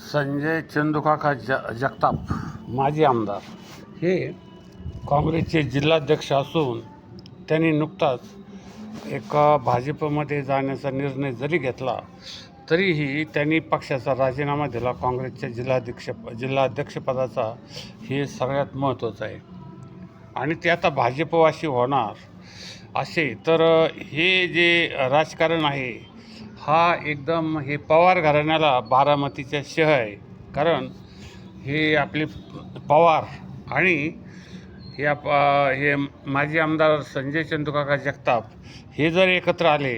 संजय चंदुकाका ज जगताप माजी आमदार. हे काँग्रेसचे जिल्हाध्यक्ष असून त्यांनी नुकताच एका भाजपमध्ये जाण्याचा निर्णय जरी घेतला तरीही त्यांनी पक्षाचा राजीनामा दिला. काँग्रेसच्या जिल्हाध्यक्ष जिल्हाध्यक्षपदाचा हे सगळ्यात महत्त्वाचं आहे. आणि ते आता भाजपवाशी होणार असे. तर हे जे राजकारण आहे हा एकदम हे पवार घराण्याला बारामतीच्या शह आहे. कारण हे आपले पवार आणि हे आप हे माजी आमदार संजय चंदुकाका जगताप हे जर एकत्र आले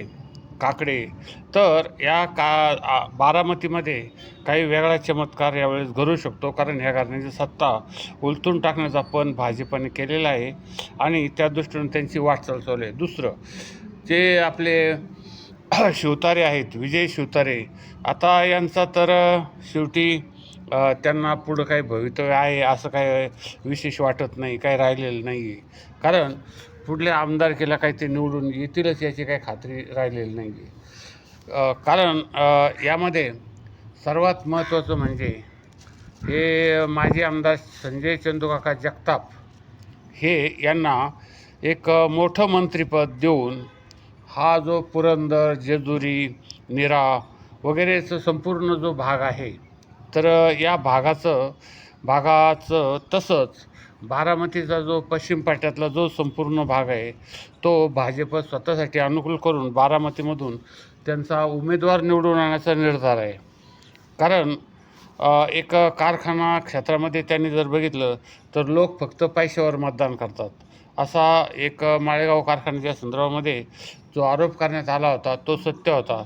काकडे तर या का बारामतीमध्ये काही वेगळा चमत्कार यावेळेस घडू शकतो. कारण ह्या घराण्याची सत्ता उलटून टाकण्याचा पण भाजपाने केलेला आहे आणि त्या दृष्टीने त्यांची वाटचाल चालू आहे. दुसरं जे आपले शिवतारे आहेत विजय शिवतारे. आता यांचा तर शेवटी त्यांना पुढं काही भवितव्य आहे असं काय विशेष वाटत नाही काही राहिलेलं नाही आहे कारण पुढल्या आमदारकीला काही ते निवडून येतीलच याची काही खात्री राहिलेली नाही आहे कारण यामध्ये सर्वात महत्त्वाचं म्हणजे हे माजी आमदार संजय चंदुकाका जगताप हे यांना एक मोठं मंत्रिपद देऊन हा जो पुरंदर जेजुरी निरा वगैरेचं संपूर्ण जो भाग आहे तर या भागाचं भागाचं तसंच बारामतीचा जो पश्चिम पाट्यातला जो संपूर्ण भाग आहे तो भाजप स्वतःसाठी अनुकूल करून बारामतीमधून त्यांचा उमेदवार निवडून आणण्याचा निर्धार आहे. कारण एक कारखाना क्षेत्रामध्ये त्यांनी जर बघितलं तर लोक फक्त पैशावर मतदान करतात. असा एक माळेगाव कारखान्याच्या संदर्भामध्ये जो आरोप करण्यात आला होता तो सत्य होता.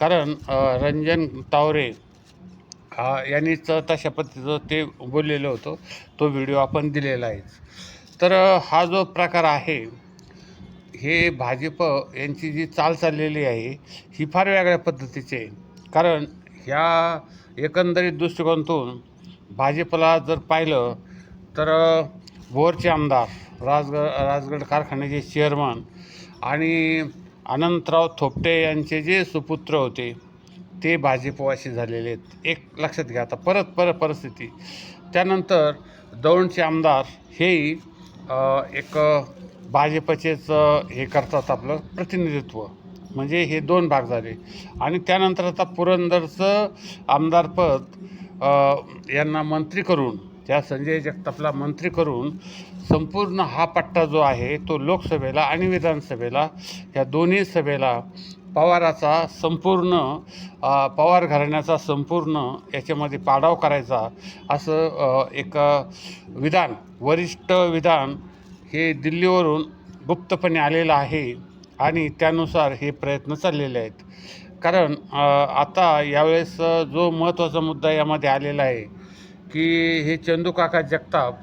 कारण रंजन तावरे यांनी यांनीच तशा पद्धतीचं ते बोललेलं होतं. तो व्हिडिओ आपण दिलेला आहे. तर हा जो प्रकार आहे हे भाजप यांची जी चाल चाललेली आहे ही फार वेगळ्या पद्धतीची आहे. कारण ह्या एकंदरीत दृष्टिकोनातून भाजपला जर पाहिलं तर भोरचे आमदार राजगड राजगड कारखान्याचे चेअरमन आणि अनंतराव थोपटे यांचे जे सुपुत्र होते ते भाजपवाशी झालेले आहेत. एक लक्षात घ्या आता परत परत परिस्थिती. त्यानंतर दौंडचे आमदार हेही एक भाजपचेच हे करतात आपलं प्रतिनिधित्व. म्हणजे हे दोन भाग झाले. आणि त्यानंतर आता पुरंदरचं आमदारपद यांना मंत्री करून त्या संजय जगतापला मंत्री करून संपूर्ण हा पट्टा जो आहे तो लोकसभेला आणि विधानसभेला या दोन्ही सभेला पवाराचा संपूर्ण पवार घराण्याचा संपूर्ण याच्यामध्ये पाडाव करायचा असं एक विधान वरिष्ठ विधान हे दिल्लीवरून गुप्तपणे आलेलं आहे आणि त्यानुसार हे प्रयत्न चाललेले आहेत. कारण आता यावेळेस जो महत्त्वाचा मुद्दा यामध्ये आलेला आहे की हे चंदूकाका जगताप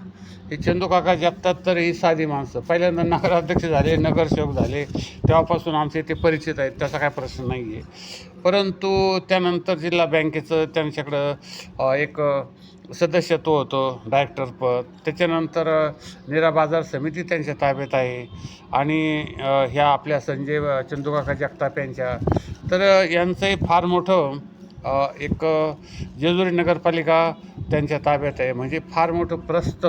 हे चंदूकाका जगताप तर ही साधी माणसं. पहिल्यांदा नगराध्यक्ष झाले नगरसेवक झाले तेव्हापासून आमचे ते परिचित आहेत त्याचा काय प्रश्न नाही आहे परंतु त्यानंतर जिल्हा बँकेचं त्यांच्याकडं एक सदस्यत्व होतं डायरेक्टरपद त्याच्यानंतर निरा बाजार समिती त्यांच्या ताब्यात आहे आणि ह्या आपल्या संजय चंदूकाका जगताप यांच्या. तर यांचंही फार मोठं एक जेजुरी नगरपालिका त्यांच्या ताब्यात आहे. म्हणजे फार मोठं प्रस्थ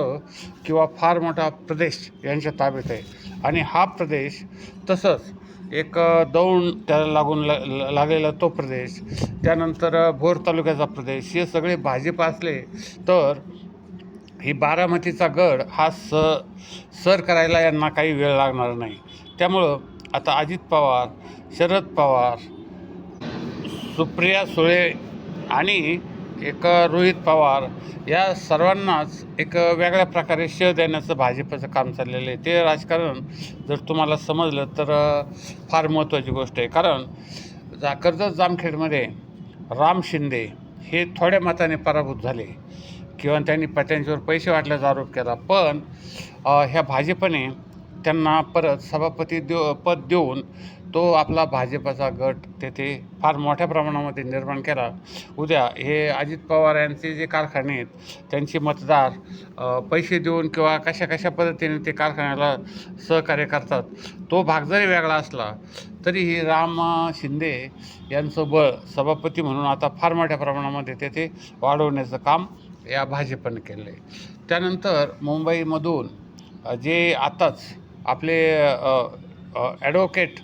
किंवा फार मोठा प्रदेश यांच्या ताब्यात आहे. आणि हा प्रदेश तसंच एक दौंड त्याला लागून ला लागलेला तो प्रदेश त्यानंतर भोर तालुक्याचा प्रदेश हे सगळे भाजप असले तर ही बारामतीचा गड हा स सर करायला यांना काही वेळ लागणार नाही. त्यामुळं आता अजित पवार शरद पवार सुप्रिया सुळे आणि एक रोहित पवार या सर्वांनाच एक वेगळ्या प्रकारे शेव देण्याचं भाजपचं काम चाललेलं आहे. ते राजकारण जर तुम्हाला समजलं तर फार महत्त्वाची गोष्ट आहे. कारण जाकरजत जामखेडमध्ये राम शिंदे हे थोड्या मताने पराभूत झाले किंवा त्यांनी प- पैसे वाटल्याचा आरोप केला. पण ह्या भाजपने त्यांना परत सभापती देऊ पद देऊन तो आपला भाजपचा गट तेथे फार मोठ्या प्रमाणामध्ये निर्माण केला. उद्या हे अजित पवार यांचे जे कारखाने आहेत त्यांचे मतदार पैसे देऊन किंवा कशा कशा पद्धतीने ते कारखान्याला सहकार्य करतात तो भाग जरी वेगळा असला तरीही राम शिंदे यांचं बळ सभापती म्हणून आता फार मोठ्या प्रमाणामध्ये तेथे वाढवण्याचं काम या भाजपनं केलं आहे त्यानंतर मुंबईमधून जे आताच आपले ॲडव्होकेट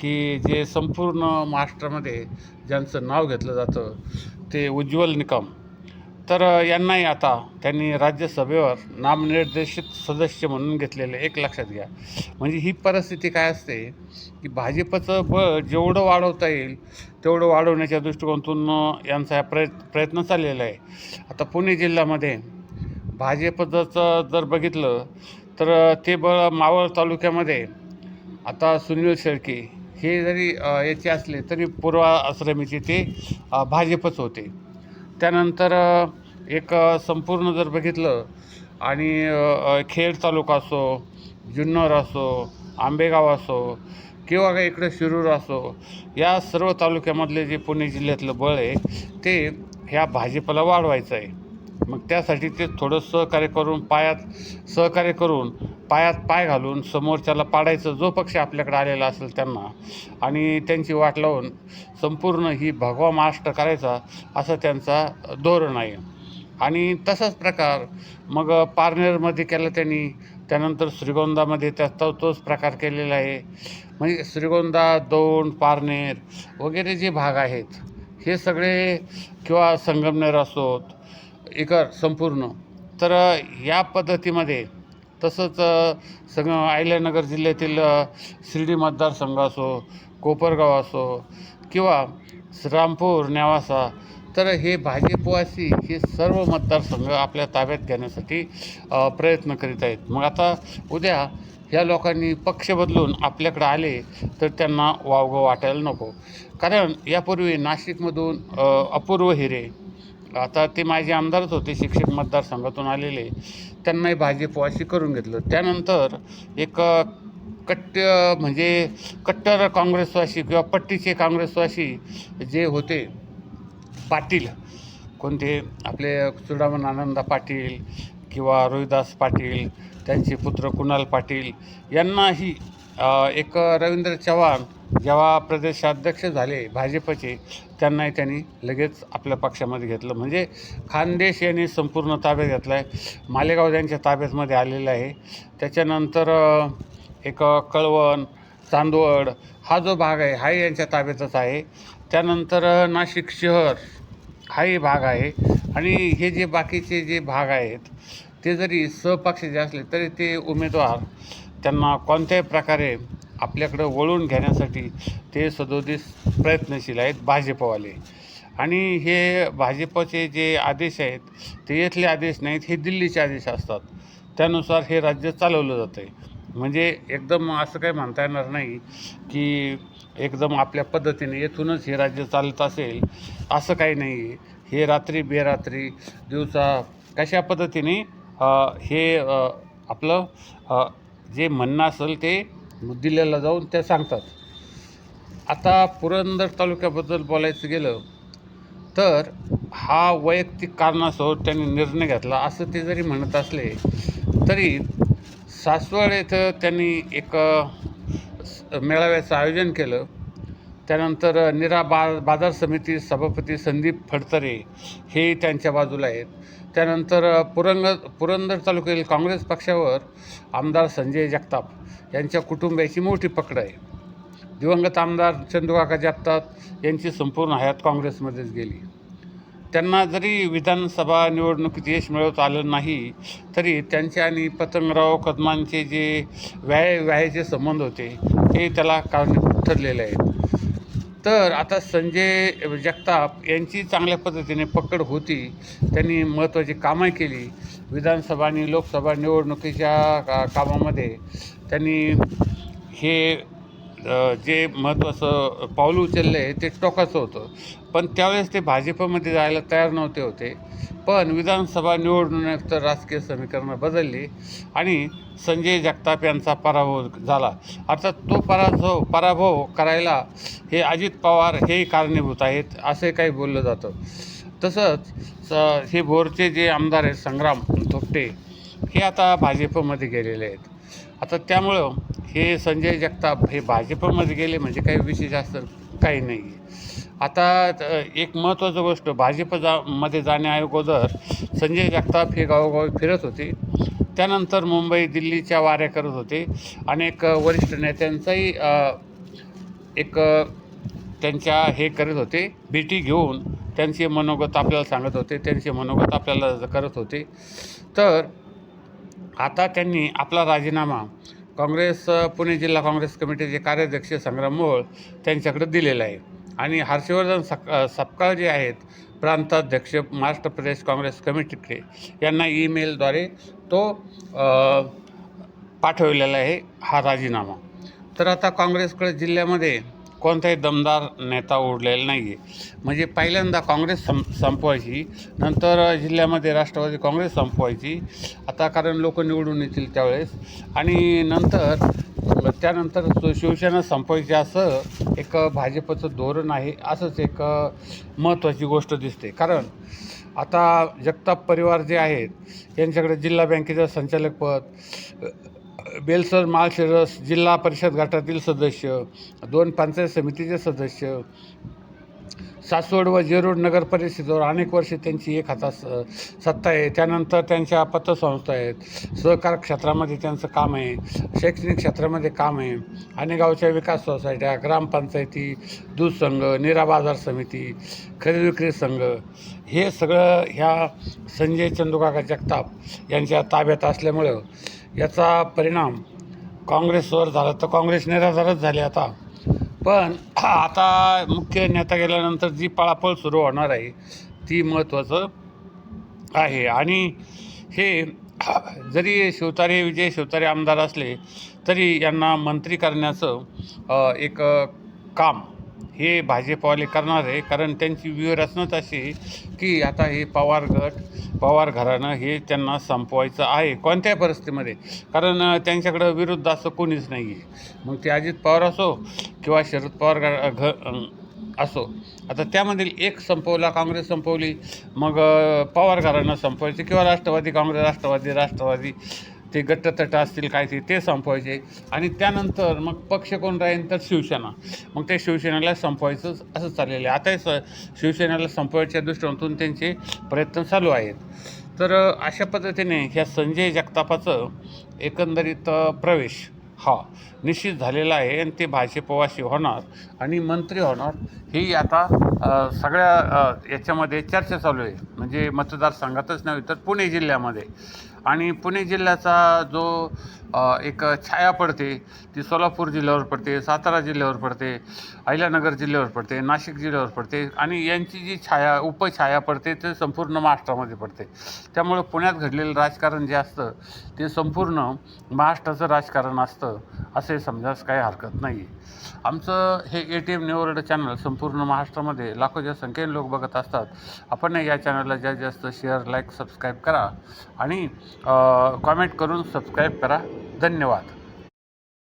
की जे संपूर्ण महाराष्ट्रामध्ये ज्यांचं नाव घेतलं जातं ते उज्ज्वल निकम. तर यांनाही आता त्यांनी राज्यसभेवर नामनिर्देशित सदस्य म्हणून घेतलेले एक लक्षात घ्या. म्हणजे ही परिस्थिती काय असते की भाजपचं बळ जेवढं वाढवता येईल तेवढं वाढवण्याच्या दृष्टिकोनातून यांचा हा प्रयत् प्रयत्न चाललेला आहे. आता पुणे जिल्ह्यामध्ये भाजपचं जर बघितलं तर ते बळ मावळ तालुक्यामध्ये आता सुनील शेळके हे जरी याचे असले तरी पूर्वाश्रमीचे ते भाजपच होते. त्यानंतर एक संपूर्ण जर बघितलं आणि खेड तालुका असो जुन्नर असो आंबेगाव असो किंवा काही इकडे शिरूर असो या सर्व तालुक्यामधले जे पुणे जिल्ह्यातलं बळ आहे ते ह्या भाजपला वाढवायचं आहे. मग त्यासाठी ते थोडं सहकार्य करून पायात सहकार्य करून पायात पाय घालून समोरच्याला पाडायचं जो पक्ष आपल्याकडे आलेला असेल त्यांना. आणि त्यांची वाट लावून संपूर्ण ही भगवा महाराष्ट्र करायचा असं त्यांचा धोरण आहे. आणि तसाच प्रकार मग पारनेरमध्ये केलं त्यांनी. त्यानंतर श्रीगोंदामध्ये त्या तो तोच प्रकार केलेला आहे. म्हणजे श्रीगोंदा दौंड पारनेर वगैरे जे भाग आहेत हे सगळे किंवा संगमनेर असोत एकर संपूर्ण. तर या पद्धतीमध्ये तसंच सग अहिल्यानगर जिल्ह्यातील शिर्डी मतदारसंघ असो कोपरगाव असो किंवा रामपूर नेवासा तर हे भाजपवासी हे सर्व मतदारसंघ आपल्या ताब्यात घेण्यासाठी प्रयत्न करीत आहेत. मग आता उद्या ह्या लोकांनी पक्ष बदलून आपल्याकडे आले तर त्यांना वावगं वाटायला नको. कारण यापूर्वी नाशिकमधून अपूर्व हिरे आता ते माझे आमदारच होते शिक्षक मतदारसंघातून आलेले. त्यांनाही भाजपवाशी करून घेतलं. त्यानंतर एक कट्ट म्हणजे कट्टर काँग्रेसवासी किंवा पट्टीचे काँग्रेसवासी जे होते पाटील कोणते आपले चुडामण आनंदा पाटील किंवा रोहिदास पाटील त्यांचे पुत्र कुणाल पाटील यांनाही एक रवींद्र चव्हाण जेव्हा प्रदेशाध्यक्ष झाले भाजपचे त्यांनाही त्यांनी लगेच आपल्या पक्षामध्ये घेतलं. म्हणजे खानदेश यांनी संपूर्ण ताब्यात घेतला आहे मालेगाव त्यांच्या ताब्यातमध्ये आलेलं आहे त्याच्यानंतर एक कळवण चांदवड हा जो भाग आहे हाही यांच्या ताब्यातच आहे. त्यानंतर नाशिक शहर हाही भाग आहे. आणि हे जे बाकीचे जे भाग आहेत ते जरी सहपक्षाचे असले तरी ते उमेदवार त्यांना कोणत्याही प्रकारे आपल्याकडं वळून घेण्यासाठी ते सदोदिस प्रयत्नशील आहेत भाजपवाले. आणि हे भाजपचे जे आदेश आहेत ते इथले आदेश नाहीत हे दिल्लीचे आदेश असतात. त्यानुसार हे राज्य चालवलं जातं आहे म्हणजे एकदम असं काही म्हणता येणार नाही की एकदम आपल्या पद्धतीने येथूनच हे राज्य चालत असेल असं काही नाही. हे रात्री बेरात्री दिवसा कशा पद्धतीने हे आपलं जे म्हणणं असेल ते दिल्लीला जाऊन त्या सांगतात. आता पुरंदर तालुक्याबद्दल बोलायचं गेलं तर हा वैयक्तिक कारणासह त्यांनी निर्णय घेतला. असं ते जरी म्हणत असले तरी सासवड येथं त्यांनी एक मेळाव्याचं आयोजन केलं. त्यानंतर निरा बा बाजार समिती सभापती संदीप फडतरे हे त्यांच्या बाजूला आहेत. त्यानंतर पुरंग पुरंदर तालुक्यातील काँग्रेस पक्षावर आमदार संजय जगताप यांच्या कुटुंबियाची मोठी पकड आहे. दिवंगत आमदार चंद्रकाका जगताप यांची संपूर्ण हयात काँग्रेसमध्येच गेली. त्यांना जरी विधानसभा निवडणुकीत यश मिळवत आलं नाही तरी त्यांचे आणि पतंगराव कदमांचे जे व्याय व्यायाचे संबंध होते हे त्याला कारणीभूत ठरलेले आहेत. तर आता संजय जगताप यांची चांगल्या पद्धतीने पकड होती. त्यांनी महत्त्वाची कामं केली. विधानसभा आणि लोकसभा निवडणुकीच्या का कामामध्ये त्यांनी हे जे महत्त्वाचं पाऊल उचललं आहे ते टोकाचं होतं. पण त्यावेळेस ते भाजपमध्ये जायला तयार नव्हते होते. पण विधानसभा निवडणुकीनंतर राजकीय समीकरणं बदलली आणि संजय जगताप यांचा पराभव झाला. अर्थात तो पराभव पराभव करायला हे अजित पवार हेही कारणीभूत आहेत असे काही बोललं जातं. तसंच स हे भोरचे जे आमदार आहेत संग्राम थोपटे हे आता भाजपमध्ये गेलेले आहेत. आता त्यामुळं हे संजय जगताप हे भाजपमध्ये गेले म्हणजे काही विशेष असं काही नाही. आता एक महत्त्वाची गोष्ट भाजप जा मध्ये जाण्याअगोदर संजय जगताप हे गावोगावी फिरत होते. त्यानंतर मुंबई दिल्लीच्या वाऱ्या करत होते. अनेक वरिष्ठ नेत्यांचाही एक त्यांच्या हे करत होते. भेटी घेऊन त्यांचे मनोगत आपल्याला सांगत होते. त्यांचे मनोगत आपल्याला करत होते. तर आता त्यांनी आपला राजीनामा काँग्रेस पुणे जिल्हा काँग्रेस कमिटीचे कार्याध्यक्ष संग्राम मोहोळ त्यांच्याकडे दिलेला आहे. आणि हर्षवर्धन सक सपकाळ जे आहेत प्रांताध्यक्ष महाराष्ट्र प्रदेश काँग्रेस कमिटीकडे. यांना ईमेलद्वारे तो पाठवलेला आहे हा राजीनामा. तर आता काँग्रेसकडे जिल्ह्यामध्ये कोणताही दमदार नेता उरलेला नाही आहे म्हणजे पहिल्यांदा काँग्रेस सं संपवायची नंतर जिल्ह्यामध्ये राष्ट्रवादी काँग्रेस संपवायची. आता कारण लोक निवडून येतील त्यावेळेस. आणि नंतर त्यानंतर शिवसेना संपवायची असं एक भाजपचं धोरण आहे असंच एक महत्त्वाची गोष्ट दिसते. कारण आता जगताप परिवार जे आहेत यांच्याकडे जिल्हा बँकेचं संचालकपद बेलसर माळशिरस जिल्हा परिषद गटातील सदस्य दोन पंचायत समितीचे सदस्य सासवड व जेरूड नगर परिषदेवर अनेक वर्षे त्यांची एक हातात सत्ता आहे. त्यानंतर त्यांच्या पतसंस्था आहेत. सहकार क्षेत्रामध्ये त्यांचं काम आहे. शैक्षणिक क्षेत्रामध्ये काम आहे. आणि गावच्या विकास सोसायट्या ग्रामपंचायती दूध संघ निरा बाजार समिती खरेदी विक्री संघ हे सगळं ह्या संजय चंदुकाका जगताप यांच्या ताब्यात असल्यामुळं याचा परिणाम काँग्रेसवर झाला. तर काँग्रेस निराधारच झाले आता. पण आता मुख्य नेता गेल्यानंतर जी पळापळ सुरू होणार आहे ती महत्त्वाचं आहे. आणि हे जरी शिवतारे विजय शिवतारे आमदार असले तरी यांना मंत्री करण्याचं एक काम हे भाजपवाले करणार आहे कारण त्यांची व्यूहरचनाच अशी आहे की आता हे पवार गट पवार घराणं हे त्यांना संपवायचं आहे कोणत्याही परिस्थितीमध्ये. कारण त्यांच्याकडं विरुद्ध असं कोणीच नाही आहे मग ते अजित पवार असो किंवा शरद पवार घ घ असो. आता त्यामधील एक संपवला काँग्रेस संपवली मग पवार घराणं संपवायची किंवा राष्ट्रवादी काँग्रेस राष्ट्रवादी राष्ट्रवादी ते गट्टतट असतील काय ते ते संपवायचे. आणि त्यानंतर मग पक्ष कोण राहील तर शिवसेना. मग ते शिवसेनेला संपवायचं असं चाललेलं आहे. आता स शिवसेनेला संपवायच्या दृष्टिकोनातून त्यांचे प्रयत्न चालू आहेत. तर अशा पद्धतीने ह्या संजय जगतापाचं एकंदरीत प्रवेश हा निश्चित झालेला आहे आणि ते भाजपवाशी होणार आणि मंत्री होणार ही आता सगळ्या याच्यामध्ये चर्चा चालू आहे. म्हणजे मतदारसंघातच नव्हे तर पुणे जिल्ह्यामध्ये. आणि पुणे जिल्ह्याचा जो एक छाया पडते ती सोलापूर जिल्ह्यावर पडते सातारा जिल्ह्यावर पडते अहिल्यानगर जिल्ह्यावर पडते नाशिक जिल्ह्यावर पडते आणि यांची जी छाया उपछाया पडते ते संपूर्ण महाराष्ट्रामध्ये पडते. त्यामुळं पुण्यात घडलेलं राजकारण जे असतं ते संपूर्ण महाराष्ट्राचं राजकारण असतं असे समजास काही हरकत नाही आमचं हे ए टी एम न्यूवर्ड चॅनल संपूर्ण महाराष्ट्रामध्ये लाखोच्या संख्येने लोक बघत असतात. आपण या चॅनलला जास्तीत जास्त शेअर लाईक सबस्क्राईब करा आणि कॉमेंट करून सबस्क्राईब करा. धन्यवाद.